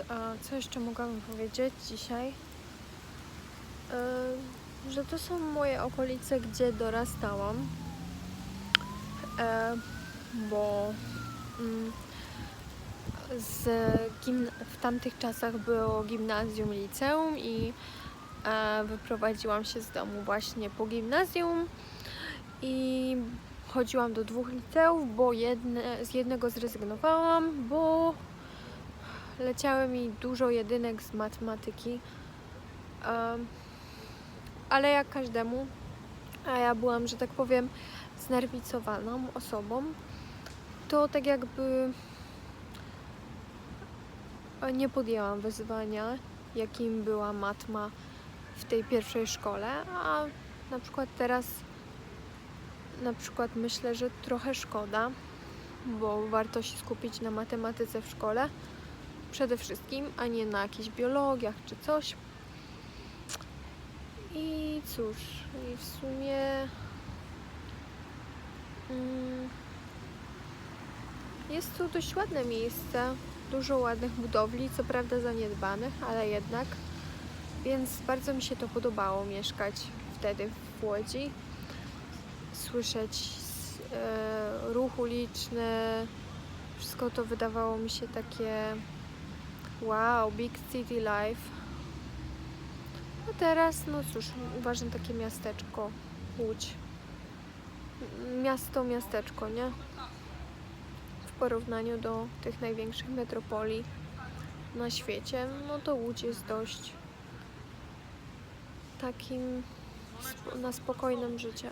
A, co jeszcze mogłabym powiedzieć dzisiaj? E, że to są moje okolice, gdzie dorastałam. E, bo mm, z w tamtych czasach było gimnazjum, liceum i e, wyprowadziłam się z domu właśnie po gimnazjum i chodziłam do dwóch liceów, bo jedne, z jednego zrezygnowałam, bo leciały mi dużo jedynek z matematyki. Em, ale jak każdemu, a ja byłam, że tak powiem, znerwicowaną osobą, to tak jakby e, nie podjęłam wyzwania, jakim była matma w tej pierwszej szkole, a na przykład teraz na przykład myślę, że trochę szkoda, bo warto się skupić na matematyce w szkole przede wszystkim, a nie na jakichś biologiach czy coś. I cóż, i w sumie mm, jest tu dość ładne miejsce, dużo ładnych budowli, co prawda zaniedbanych, ale jednak, więc bardzo mi się to podobało mieszkać wtedy w Łodzi słyszeć e, ruch uliczny. Wszystko to wydawało mi się takie wow, big city life. A teraz, no cóż, uważam takie miasteczko, Łódź. Miasto, miasteczko, nie? W porównaniu do tych największych metropolii na świecie, no to Łódź jest dość takim na spokojnym życie.